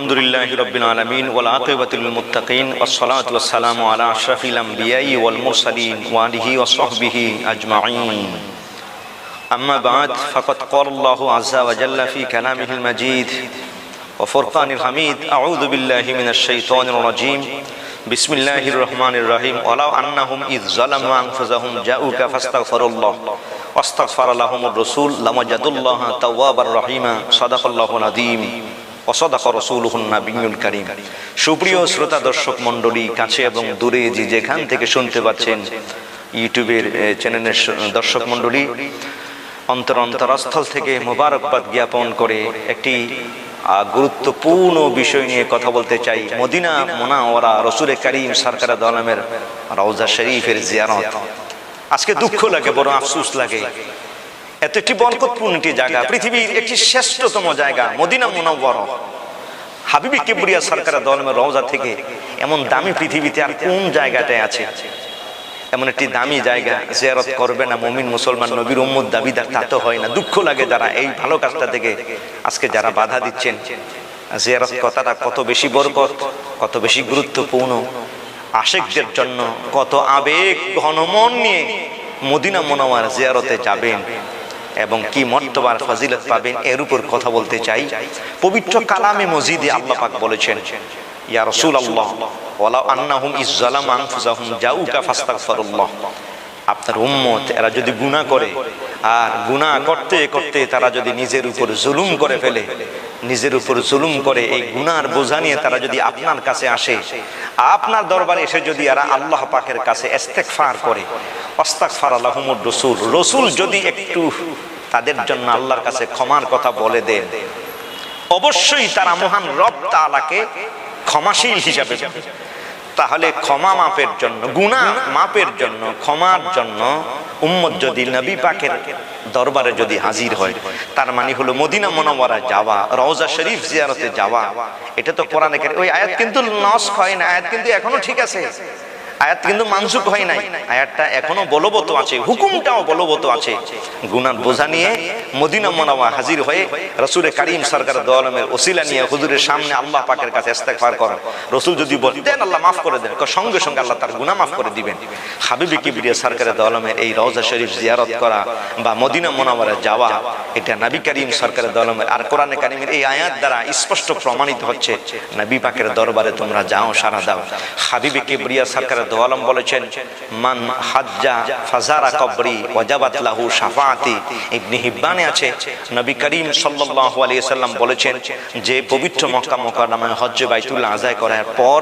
الحمد لله رب العالمين والعاقبة للمتقين والصلاة والسلام على أشرف الأنبياء والمرسلين وآله وصحبه أجمعين أما بعد فقد قال الله عز وجل في كلامه المجيد وفرقان الحميد أعوذ بالله من الشيطان الرجيم بسم الله الرحمن الرحيم ولو أنهم إذ ظلموا أنفسهم جاءوك فاستغفروا الله واستغفر لهم الرسول لوجدوا الله توابا رحيما صدق الله العظيم করিম। সুপ্রিয় শ্রোতা দর্শক মণ্ডলী, কাছে এবং দূরে যে যেখান থেকে শুনতে পাচ্ছেন ইউটিউবের চ্যানেলের দর্শক মণ্ডলী, অন্তর অন্তরস্থল থেকে মোবারকবাদ জ্ঞাপন করে একটি গুরুত্বপূর্ণ বিষয় নিয়ে কথা বলতে চাই। মদিনা মোনাওয়ারা রসুলের করিম সরকার দলমের রওজা শরীফের জিয়ারত। আজকে দুঃখ লাগে, বড় আফসুস লাগে। এত একটি বরকতপূর্ণ একটি জায়গা, পৃথিবীর একটি শ্রেষ্ঠতম জায়গা, মদিনা মুনাওয়ার। হাবিবি কিবরিয়া সরকারের দলমের রওজা থেকে এমন দামি পৃথিবীতে আর কোন জায়গাটায় আছে? এমন একটি দামি জায়গা জিয়ারত করবে না মমিন মুসলমান নবীর উম্মদ দাবিদার, তা তো হয় না। দুঃখ লাগে যারা এই ভালো কাজটা থেকে আজকে যারা বাধা দিচ্ছেন। জিয়ারত কথাটা কত বেশি বরকত, কত বেশি গুরুত্বপূর্ণ। আশেকদের জন্য কত আবেগ ঘনমন নিয়ে মদিনা মোনাওয়ার জিয়ারতে যাবেন। এবং কি মর্তবার ফজিলত পাবেন এর উপর কথা বলতে চাই। পবিত্র কালামে মজিদে আল্লাহ পাক বলেছেন, ইয়া রাসূলুল্লাহ, ওয়ালাউ আন্নাহুম ইজ্জালাম আনফুসাহুম জাউকা ফাস্তাগফিরুল্লাহ। আপনার উম্মত, এরা যদি গুনাহ করে, আর গুনাহ করতে করতে তারা যদি নিজের উপর জুলুম করে ফেলে, নিজের উপর জুলুম করে এই গুনার বোঝা নিয়ে তারা যদি আপনার কাছে আসে আপনার দরবারে এসে যদি এরা আল্লাহ পাকের কাছে ইস্তেগফার করে অস্তাগফার আলাহুমুর রসুল রসুল যদি একটু তাদের জন্য আল্লাহর কাছে ক্ষমার কথা বলে দেন, অবশ্যই তারা মহান রব তালাকে ক্ষমাশীল হিসাবে। তাহলে ক্ষমা মাপের জন্য, গুনাহ মাপের জন্য, ক্ষমার জন্য উম্মত যদি নবী পাকের দরবারে যদি হাজির হয়, তার মানে হলো মদিনা মনোবরা যাওয়া, রওজা শরীফ জিয়ারতে যাওয়া, এটা তো কোরআনে ওই আয়াত কিন্তু নস হয় না, আয়াত কিন্তু এখনও ঠিক আছে, আয়াত কিন্তু মানসুক হয় নাই, আয়াতটা এখনও বলবত আছে, হুকুমটাও বলবত আছে, গুনার বোঝা নিয়ে মদিনা মনাওয়া হাজির হয়ে রসুলের কারিম সরকার দলমের ওসিলা নিয়ে হুজুরের সামনে আল্লাহ পাকের কাছে ইস্তেগফার করেন। রসুল যদি বলেন দেন আল্লাহ মাফ করে দেন। সঙ্গে সঙ্গে আল্লাহ তার গুনাহ মাফ করে দিবেন। হাবিবি কিবরিয়া সরকারের দলমের এই রওজা শরীফ জিয়ারত করা বা মদিনা মোনাওয়ারে যাওয়া, এটা নবী করিম সরকারের দলমের আর কোরআনে কারিমের এই আয়াত দ্বারা স্পষ্ট প্রমাণিত হচ্ছে, নবী পাকের দরবারে তোমরা যাও সারা দাও। হাবিবি কিবরিয়া সরকারের দলম বলেছেন, মান হাজ্জা ফাজারা কবরি ওয়াজাবাত লাহু শাফাআতি। ইবনে হিব্বানে কোরআনে আছে। নবী করিম সাল্লাহ আলিয়াল্লাম বলেছেন যে পবিত্র মক্কা মোকারমায় হজ্জ বাইতুল আজায় করার পর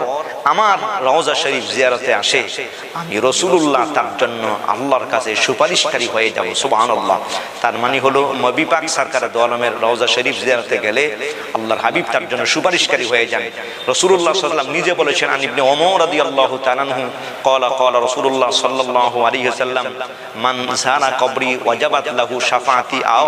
আমার রওজা শরীফ জিয়ারতে আসে। আমি রসুলুল্লাহ তার জন্য আল্লাহর কাছে সুপারিশকারী হয়ে যাব সুবাহ তার মানে হলো নবী পাক সরকার দোয়ালমের রওজা শরীফ জিয়ারতে গেলে আল্লাহর হাবিব তার জন্য সুপারিশকারী হয়ে যান। রসুলুল্লাহ সাল্লাম নিজে বলেছেন আনিবনে ওমর আদি আল্লাহ তালানহু কলা কলা রসুলুল্লাহ সাল্লাহ আলিহাল্লাম মান সারা কবরি ওয়াজাবাত লাহু শাফাতি আও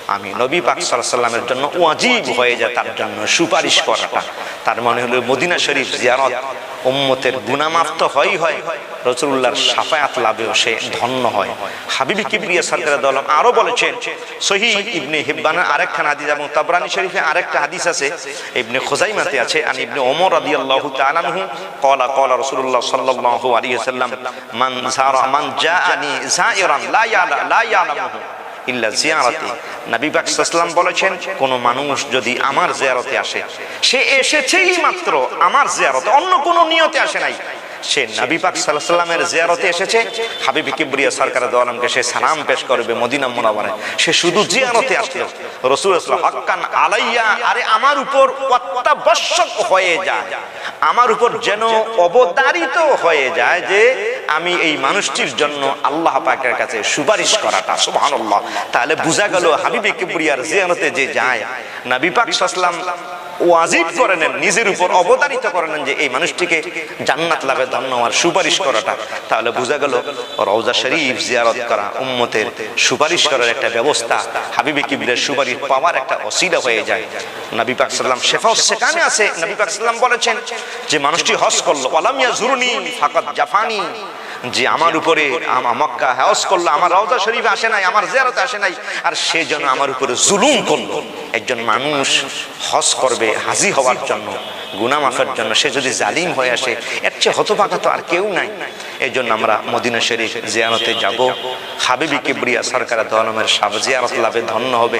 আমি নবী পাক সাল্লামের জন্য ওয়াজিব হয়ে যায় তার জন্য, সুপারিশ করাটা। তার মানে হলো মদিনা শরীফ জিয়ারত, উম্মতের গুনামাফ তো হয়ই হয় রসুল্লাহর সাফায়াত লাভেও সে ধন্য হয়। হাবিবি কিবরিয়া সরকার দলম আরও বলেছেন সহি ইবনে হিব্বানের আরেকখান হাদিস এবং তাবরানি শরীফে আরেকটা হাদিস আছে, ইবনে খুজাইমাতে আছে আর ইবনে ওমর রাদিয়াল্লাহু তাআলা আনহু ক্বালা ক্বালা রাসূলুল্লাহ সাল্লাল্লাহু আলাইহি ওয়াসাল্লাম, মান যারা মান জাআনি যায়রান লা ইয়ালা, লা ইল্লা জিয়ারাতি। নবী পাক বলেছেন, কোন মানুষ যদি আমার জিয়ারতে আসে, সে এসেছেই মাত্র আমার জিয়ারতে, অন্য নিয়তে আসে নাই। সে নবী পাক জিয়ারতে এসেছে, হাবিব কিবরিয়া সে সালাম পেশ করবে মদিনা সে শুধু জিয়ারতে আসলো। আলাইয়া, আরে আমার উপর অত্যাবশ্যক হয়ে যায়। আমার উপর যেন অবতারিত হয়ে যায় যে আমি এই মানুষটির জন্য আল্লাহ পাকের কাছে সুপারিশ করাটা, সুবহানাল্লাহ। তাহলে বোঝা গেল হাবিবে কিবরিয়ার জিয়ারতে যে যায়। নবী পাক ওয়াজিব করে নেন, নিজের উপর অবতারিত করে নেন যে এই মানুষটিকে জান্নাত লাভে ধন্য হওয়ার সুপারিশ করাটা। তাহলে বোঝা গেল রওজা শরীফ জিয়ারত করা উম্মতের সুপারিশ করার একটা ব্যবস্থা, হাবিবি কিবরের সুপারিশ পাওয়ার একটা অসিলা হয়ে যায়। নবী পাক সাল্লাম শেফাও সেখানে আছে, নবী পাক সাল্লাম বলেছেন যে, মানুষটি হজ করল আলামিয়া জুরুনি ফাকাত জাফানি। যে আমার উপরে মক্কা হাউস করল, আমার রওজা শরীফে আসে নাই, আমার জিয়ারতে আসে নাই, আর সে যেন আমার উপরে জুলুম করল। একজন মানুষ হজ করবে, হাজি হওয়ার জন্য গুনা মাফের জন্য, সে যদি জালিম হয়ে আসে, এর চেয়ে হতভাগা তো আর কেউ নাই। এই জন্য আমরা মদিনা শরীফ জিয়ারতে যাব। হাবিবি কিবরিয়া সরকার দলমের সাব জিয়ারত লাভে ধন্য হবে।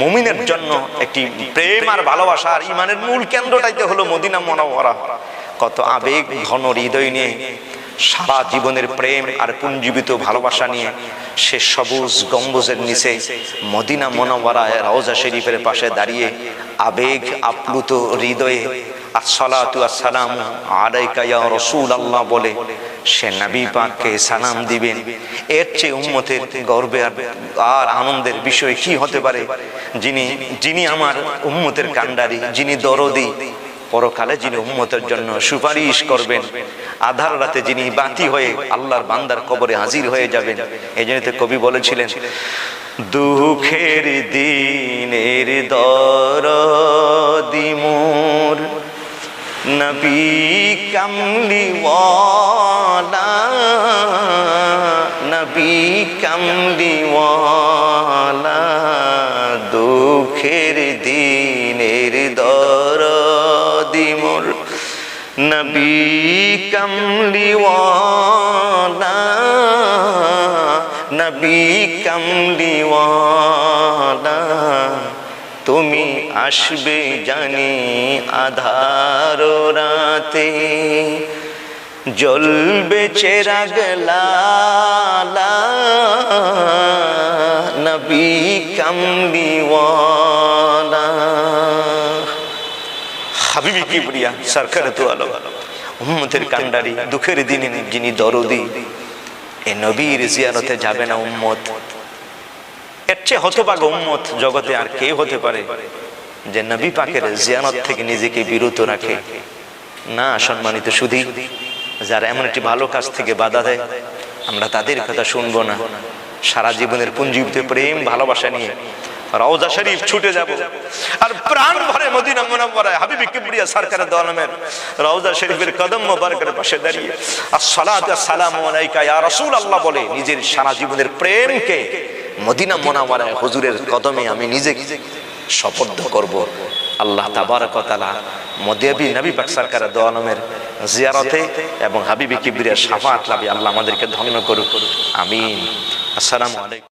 মুমিনের জন্য একটি প্রেম আর ভালোবাসা আর ইমানের মূল কেন্দ্রটাইতে হলো মদিনা মনোবরা কত আবেগ, ঘন হৃদয় নিয়ে সারা জীবনের প্রেম আর পুঞ্জীবিত ভালোবাসা নিয়ে সে সবুজ গম্বুজের নিচে মদিনা মনোবরায় রওজা শরীফের পাশে দাঁড়িয়ে আবেগ আপ্লুত হৃদয়ে আসসালাতু বলে সে নবী পাককে সালাম দিবেন। এর চেয়ে উম্মতের গর্বে আর আনন্দের বিষয় কি হতে পারে? যিনি যিনি আমার উম্মতের কান্ডারি যিনি দরদি পরকালে যিনি উম্মতের জন্য সুপারিশ করবেন, আধার রাতে যিনি বাতি হয়ে আল্লাহর বান্দার কবরে হাজির হয়ে যাবেন, এই জন্য কবি বলেছিলেন, দুঃখের দিনের দর দিমোর নবী কামলিওয়ালা নবী কামলিওয়ালা, দুঃখের নবী নবী তুমি আসবে জানি আধার রাতে জ্বলবে চেরাগ লালা নবী কামলিওয়ালা হাবিবি কিবরিয়া সরকার তো আলো। উম্মতের কান্ডারি, দুঃখের দিনে যিনি দরদি, এ নবীর জিয়ারতে যাবে না উম্মত। এর চেয়ে হতভাগ উম্মত জগতে আর কে হতে পারে যে নবী পাকের জিয়ানত থেকে নিজেকে বিরত রাখে। না সম্মানিত শুধু যারা এমন একটি ভালো কাজ থেকে বাধা দেয়, আমরা তাদের কথা শুনব না। সারা জীবনের পুঞ্জীবিত প্রেম, ভালোবাসা নিয়ে রওজা শরীফ ছুটে যাব। আর প্রাণ ভরে মদিনা মুনাওয়ারায় হাবিবি কিবরিয়া সরকারের দলমের রওজা শরীফের কদম মোবারকের পাশে দাঁড়িয়ে আসসালাতু আসসালামু আলাইকা ইয়া রাসূলুল্লাহ বলে নিজের সারা জীবনের প্রেমকে মদিনা মুনাওয়ারায় হুজুরের কদমে আমি নিজেকে শপথ করব। আল্লাহ তাবারক ওয়া তাআলা মদিয়াবি নবী পাক সরকার দোয়ানমের জিয়ারতে এবং হাবিবি কিবরিয়া শাফাআত লাভে আল্লাহ আমাদেরকে ধন্য করুক। আমিন। আসসালামু আলাইকুম।